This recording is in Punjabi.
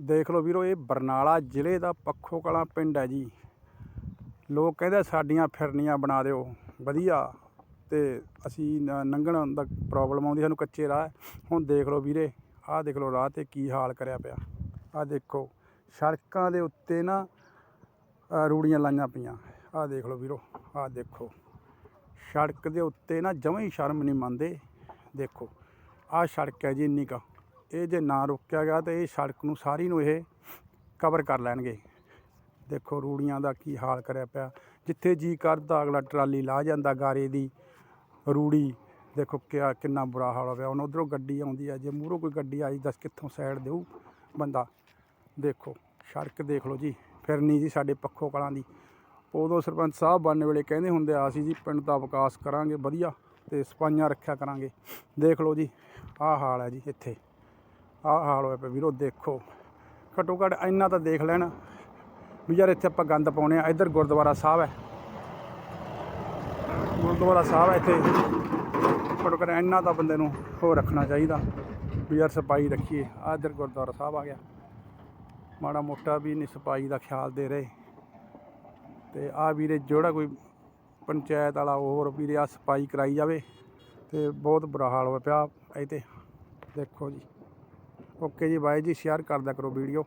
ਦੇਖ ਲਓ ਵੀਰੋ, ਇਹ ਬਰਨਾਲਾ ਜ਼ਿਲ੍ਹੇ ਦਾ ਪੱਖੋ ਕਲਾਂ ਪਿੰਡ ਹੈ ਜੀ। ਲੋਕ ਕਹਿੰਦੇ ਸਾਡੀਆਂ ਫਿਰਨੀਆਂ ਬਣਾ ਦਿਓ। ਵਧੀਆ। ਤੇ ਅਸੀਂ ਨ- ਲੰਘਣ ਦਾ ਪ੍ਰੋਬਲਮ ਆਉਂਦੀ, ਸਾਨੂੰ ਕੱਚੇ ਰਾਹ ਹੁਣ ਦੇਖ ਲਓ ਵੀਰੇ, ਆਹ ਦੇਖ ਲਓ ਰਾਹ ਤੇ ਕੀ ਹਾਲ ਕਰਿਆ ਪਿਆ। ਆਹ ਦੇਖੋ, ਸੜਕਾਂ ਦੇ ਉੱਤੇ ਨਾ ਰੂੜੀਆਂ ਲਾਈਆਂ ਪਈਆਂ। ਆਹ ਦੇਖ ਲਓ ਵੀਰੋ, ਆਹ ਦੇਖੋ। ਸੜਕ ਦੇ ਉੱਤੇ ਨਾ ਜਮਾਂ ਹੀ ਸ਼ਰਮ ਨਹੀਂ ਮੰਨਦੇ। ਦੇਖੋ, ਆਹ ਸੜਕ ਹੈ ਜੀ, ਇੰਨੀ ਕੁ। ਇਹ ਜੇ ਨਾ ਰੋਕਿਆ ਗਿਆ ਤਾਂ ਇਹ ਸੜਕ ਨੂੰ ਸਾਰੀ ਨੂੰ ਇਹ ਕਵਰ ਕਰ ਲੈਣਗੇ। ਦੇਖੋ ਰੂੜੀਆਂ ਦਾ ਕੀ ਹਾਲ ਕਰਿਆ ਪਿਆ। ਜਿੱਥੇ ਜੀ ਕਰਦਾ, ਅਗਲਾ ਟਰਾਲੀ ਲਾ ਜਾਂਦਾ ਗਾਰੇ ਦੀ। ਰੂੜੀ, ਦੇਖੋ ਕਿਆ, ਕਿੰਨਾ ਬੁਰਾ ਹਾਲ ਹੋ ਹੁਣ ਉਧਰੋਂ ਗੱਡੀ ਆਉਂਦੀ ਆ, ਜੇ ਮੂਹਰੋਂ ਕੋਈ ਗੱਡੀ ਆਈ, ਦੱਸ ਕਿੱਥੋਂ ਸਾਈਡ ਦੇਊ ਬੰਦਾ। ਦੇਖੋ, ਸੜਕ ਦੇਖ ਲਓ ਜੀ ਫਿਰਨੀ ਜੀ ਸਾਡੇ ਪੱਖੋ ਕਲਾਂ ਦੀ। ਉਦੋਂ ਸਰਪੰਚ ਸਾਹਿਬ ਬਣਨ ਵੇਲੇ ਕਹਿੰਦੇ ਹੁੰਦੇ ਆ, ਅਸੀਂ ਜੀ ਪਿੰਡ ਦਾ ਵਿਕਾਸ ਕਰਾਂਗੇ, ਵਧੀਆ, ਤੇ ਸਫਾਈਆਂ ਰੱਖਿਆ ਕਰਾਂਗੇ। ਦੇਖ ਲਓ ਜੀ, ਆਹ ਹਾਲ ਹੈ ਜੀ ਇੱਥੇ। ਆਹ ਹਾਲ ਹੋਇਆ ਪਿਆ ਵੀਰੋ, ਦੇਖੋ। ਘੱਟੋ ਘੱਟ ਇੰਨਾ ਤਾਂ ਦੇਖ ਲੈਣ ਵੀ ਯਾਰ ਇੱਥੇ ਆਪਾਂ ਗੰਦ ਪਾਉਣੇ ਆ। ਇੱਧਰ ਗੁਰਦੁਆਰਾ ਸਾਹਿਬ ਹੈ। ਗੁਰਦੁਆਰਾ ਸਾਹਿਬ ਹੈ ਇੱਥੇ। ਘੱਟੋ ਘੱਟ ਇੰਨਾ ਤਾਂ ਬੰਦੇ ਨੂੰ ਹੋ ਰੱਖਣਾ ਚਾਹੀਦਾ ਵੀ ਯਾਰ ਸਫ਼ਾਈ ਰੱਖੀਏ। ਆਹ ਇੱਧਰ ਗੁਰਦੁਆਰਾ ਸਾਹਿਬ ਆ ਗਿਆ। ਮਾੜਾ ਮੋਟਾ ਵੀ ਨਹੀਂ ਸਫ਼ਾਈ ਦਾ ਖਿਆਲ ਦੇ ਰਹੇ। ਤੇ ਆ ਵੀਰੇ ਜਿਹੜਾ ਕੋਈ ਪੰਚਾਇਤ ਵਾਲਾ ਹੋਰ ਵੀਰੇ ਆ ਸਫ਼ਾਈ ਕਰਾਈ ਜਾਵੇ ਤੇ ਬਹੁਤ ਬੁਰਾ ਹਾਲ ਹੋਇਆ ਪਿਆ ਇਹ ਤੇ ਦੇਖੋ ਜੀ। ਓਕੇ ਜੀ ਬਾਏ ਜੀ ਸ਼ੇਅਰ ਕਰਦਾ ਕਰੋ ਵੀਡੀਓ।